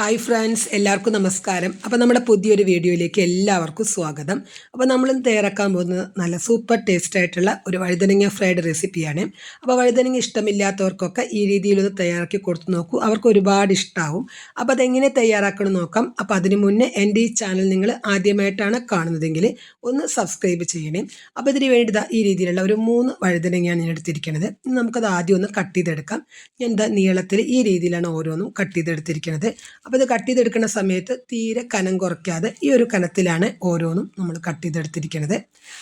Hi friends എല്ലാവർക്കും നമസ്കാരം. അപ്പോൾ നമ്മുടെ പുതിയൊരു വീഡിയോയിലേക്ക് എല്ലാവർക്കും സ്വാഗതം. അപ്പോൾ നമ്മൾ തയ്യാറാക്കാൻ പോകുന്നത് നല്ല സൂപ്പർ ടേസ്റ്റ് ആയിട്ടുള്ള ഒരു വഴുതനങ്ങ ഫ്രൈഡ് റെസിപ്പിയാണ് അപ്പോൾ വഴുതനങ്ങ ഇഷ്ടമില്ലാത്തവർക്കൊക്കെ ഈ രീതിയിലൊന്ന് തയ്യാറാക്കി കൊടുത്ത് നോക്കൂ. അവർക്ക് ഒരുപാട് ഇഷ്ടമാവും അപ്പോൾ അതെങ്ങനെ തയ്യാറാക്കണം നോക്കാം. അപ്പോൾ അതിന് മുന്നേ എന്റെ ഈ ചാനൽ നിങ്ങൾ ആദ്യമായിട്ടാണ് കാണുന്നതെങ്കിൽ ഒന്ന് സബ്സ്ക്രൈബ് ചെയ്യണേ. അപ്പോൾ ഇതിന് വേണ്ടി ഈ രീതിയിലുള്ള ഒരു മൂന്ന് വഴുതനങ്ങയാണ് ഞാൻ എടുത്തിരിക്കുന്നത് നമുക്കത് ആദ്യം ഒന്ന് കട്ട് ചെയ്തെടുക്കാം. ഞാൻ നീളത്തിൽ ഈ രീതിയിലാണ് ഓരോന്നും കട്ട് ചെയ്തെടുത്തിരിക്കുന്നത് അപ്പോൾ ഇത് കട്ട് ചെയ്തെടുക്കുന്ന സമയത്ത് തീരെ കനം കുറയ്ക്കാതെ ഈ ഒരു കനത്തിലാണ് ഓരോന്നും നമ്മൾ കട്ട് ചെയ്തെടുത്തിരിക്കുന്നത്.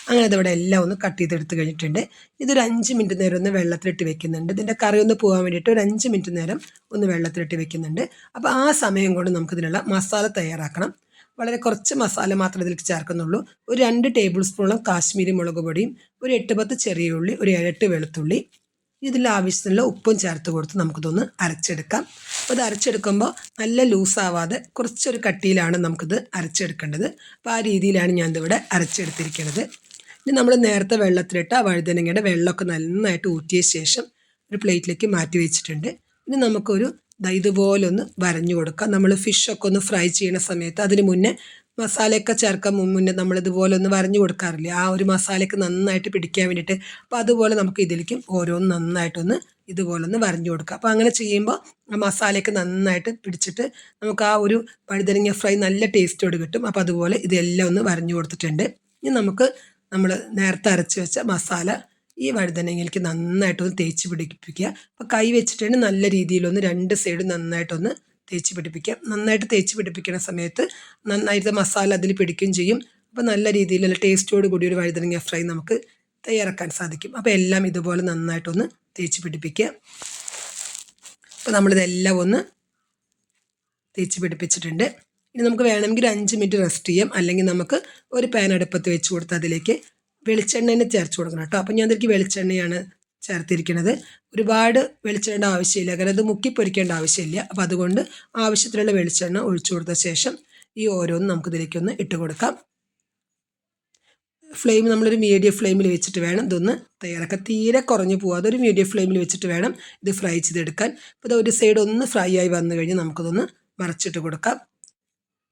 അങ്ങനെ അതിവിടെ എല്ലാം ഒന്ന് കട്ട് ചെയ്തെടുത്ത് കഴിഞ്ഞിട്ടുണ്ട്. ഇതൊരു അഞ്ച് മിനിറ്റ് നേരം ഒന്ന് വെള്ളത്തിലിട്ട് വെക്കുന്നുണ്ട്. ഇതിന്റെ കറി ഒന്ന് പോകാൻ വേണ്ടിയിട്ട് ഒരു അഞ്ച് മിനിറ്റ് നേരം ഒന്ന് വെള്ളത്തിലിട്ട് വെക്കുന്നുണ്ട്. അപ്പോൾ ആ സമയം കൊണ്ട് നമുക്കിതിനുള്ള മസാല തയ്യാറാക്കണം. വളരെ കുറച്ച് മസാല മാത്രമേ ഇതിലേക്ക് ചേർക്കുന്നുള്ളൂ. ഒരു രണ്ട് ടേബിൾ സ്പൂണോളം കാശ്മീരി മുളക് പൊടിയും ഒരു എട്ട് പത്ത് ചെറിയ ഉള്ളി ഒരു ഏഴെട്ട് വെളുത്തുള്ളി ഇതിൽ ആവശ്യത്തിനുള്ള ഉപ്പും ചേർത്ത് കൊടുത്ത് നമുക്കിതൊന്ന് അരച്ചെടുക്കാം. അപ്പോൾ ഇത് അരച്ചെടുക്കുമ്പോൾ നല്ല ലൂസാവാതെ കുറച്ചൊരു കട്ടിയിലാണ് നമുക്കിത് അരച്ചെടുക്കേണ്ടത്. അപ്പോൾ ആ രീതിയിലാണ് ഞാൻ ഇതിവിടെ അരച്ചെടുത്തിരിക്കുന്നത് ഇനി നമ്മൾ നേരത്തെ വെള്ളത്തിലിട്ട് ആ വഴുതനങ്ങയുടെ വെള്ളമൊക്കെ നന്നായിട്ട് ഊറ്റിയ ശേഷം ഒരു പ്ലേറ്റിലേക്ക് മാറ്റി വെച്ചിട്ടുണ്ട്. ഇനി നമുക്കൊരു ഇതുപോലെ ഒന്ന് വരഞ്ഞു കൊടുക്കാം. നമ്മൾ ഫിഷൊക്കെ ഒന്ന് ഫ്രൈ ചെയ്യുന്ന സമയത്ത് അതിന് മുന്നേ മസാലയൊക്കെ ചേർക്കാൻ മുന്നേ നമ്മൾ ഇതുപോലെ ഒന്ന് വരഞ്ഞു കൊടുക്കാറില്ലേ? ആ ഒരു മസാലയ്ക്ക് നന്നായിട്ട് പിടിക്കാൻ വേണ്ടിയിട്ട് അപ്പോൾ അതുപോലെ നമുക്ക് ഇതിലേക്കും ഓരോന്ന് നന്നായിട്ടൊന്ന് ഇതുപോലെ ഒന്ന് വരഞ്ഞു കൊടുക്കുക അപ്പോൾ അങ്ങനെ ചെയ്യുമ്പോൾ ആ മസാലയൊക്കെ നന്നായിട്ട് പിടിച്ചിട്ട് നമുക്ക് ആ ഒരു വഴുതനങ്ങ ഫ്രൈ നല്ല ടേസ്റ്റോട് കിട്ടും. അപ്പോൾ അതുപോലെ ഇതെല്ലാം ഒന്ന് വരഞ്ഞു കൊടുത്തിട്ടുണ്ട്. ഇനി നമുക്ക് നമ്മൾ നേരത്തെ അരച്ച് വെച്ച മസാല ഈ വഴുതനങ്ങയിലേക്ക് നന്നായിട്ടൊന്ന് തേച്ച് പിടിപ്പിക്കുക. അപ്പോൾ കൈ വെച്ചിട്ട് നല്ല രീതിയിലൊന്ന് രണ്ട് സൈഡും നന്നായിട്ടൊന്ന് തേച്ച് പിടിപ്പിക്കുക. നന്നായിട്ട് തേച്ച് പിടിപ്പിക്കുന്ന സമയത്ത് നന്നായിട്ട് മസാല അതിൽ പിടിക്കുകയും ചെയ്യും. അപ്പോൾ നല്ല രീതിയിലുള്ള ടേസ്റ്റോട് കൂടി ഒരു വഴുതനങ്ങ ഫ്രൈ നമുക്ക് തയ്യാറാക്കാൻ സാധിക്കും. അപ്പോൾ എല്ലാം ഇതുപോലെ നന്നായിട്ടൊന്ന് തേച്ച് പിടിപ്പിക്കുക. അപ്പോൾ നമ്മളിതെല്ലാം ഒന്ന് തേച്ച് പിടിപ്പിച്ചിട്ടുണ്ട്. ഇനി നമുക്ക് വേണമെങ്കിൽ ഒരു അഞ്ച് മിനിറ്റ് റെസ്റ്റ് ചെയ്യാം. അല്ലെങ്കിൽ നമുക്ക് ഒരു പാൻ അടുപ്പത്ത് വെച്ച് കൊടുത്ത് അതിലേക്ക് വെളിച്ചെണ്ണ തന്നെ ചേർത്ത് കൊടുക്കണം കേട്ടോ. അപ്പോൾ ഞാൻ അതിലേക്ക് വെളിച്ചെണ്ണയാണ് ചേർത്തിരിക്കുന്നത്. ഒരുപാട് വെളിച്ചെണ്ണ ആവശ്യമില്ല. കാരണം അത് മുക്കി പൊരിക്കേണ്ട ആവശ്യമില്ല. അപ്പോൾ അതുകൊണ്ട് ആവശ്യത്തിലുള്ള വെളിച്ചെണ്ണ ഒഴിച്ചു കൊടുത്ത ശേഷം ഈ ഓരോന്നും നമുക്ക് ഇതിലേക്കൊന്ന് ഇട്ട് കൊടുക്കാം. ഫ്ലെയിം നമ്മളൊരു മീഡിയം ഫ്ലെയിമിൽ വെച്ചിട്ട് വേണം ഇതൊന്ന് തയ്യാറാക്കാൻ. തീരെ കുറഞ്ഞു പോകാതെ ഒരു മീഡിയം ഫ്ലെയിമിൽ വെച്ചിട്ട് വേണം ഇത് ഫ്രൈ ചെയ്തെടുക്കാൻ. അപ്പോൾ ഇത് ഒരു സൈഡ് ഒന്ന് ഫ്രൈ ആയി വന്നു കഴിഞ്ഞാൽ നമുക്കിതൊന്ന് മറച്ചിട്ട് കൊടുക്കാം.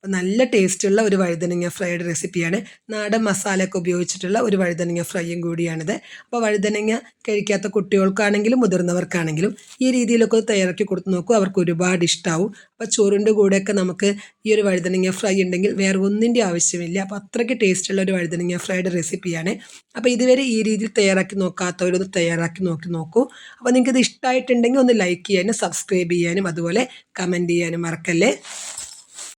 നല്ല ടേസ്റ്റുള്ള ഒരു വഴുതനങ്ങ ഫ്രൈഡ് റെസിപ്പിയാണ് നാടൻ മസാലയൊക്കെ ഉപയോഗിച്ചിട്ടുള്ള ഒരു വഴുതനങ്ങ ഫ്രൈയും കൂടിയാണിത്. അപ്പോൾ വഴുതനങ്ങ കഴിക്കാത്ത കുട്ടികൾക്കാണെങ്കിലും മുതിർന്നവർക്കാണെങ്കിലും ഈ രീതിയിലൊക്കെ തയ്യാറാക്കി കൊടുത്ത് നോക്കൂ. അവർക്ക് ഒരുപാട് ഇഷ്ടമാവും അപ്പോൾ ചോറിന്റെ കൂടെയൊക്കെ നമുക്ക് ഈ ഒരു വഴുതനങ്ങ ഫ്രൈ ഉണ്ടെങ്കിൽ വേറെ ഒന്നിന്റെ ആവശ്യമില്ല. അപ്പോൾ അത്രയ്ക്ക് ടേസ്റ്റുള്ള ഒരു വഴുതനങ്ങ ഫ്രൈഡ് റെസിപ്പിയാണ് അപ്പോൾ ഇതുവരെ ഈ രീതിയിൽ തയ്യാറാക്കി നോക്കാത്തവരൊന്ന് തയ്യാറാക്കി നോക്കി നോക്കൂ. അപ്പോൾ നിങ്ങൾക്കിത് ഇഷ്ടമായിട്ടുണ്ടെങ്കിൽ ഒന്ന് ലൈക്ക് ചെയ്യാനും സബ്സ്ക്രൈബ് ചെയ്യാനും അതുപോലെ കമന്റ് ചെയ്യാനും മറക്കല്ലേ?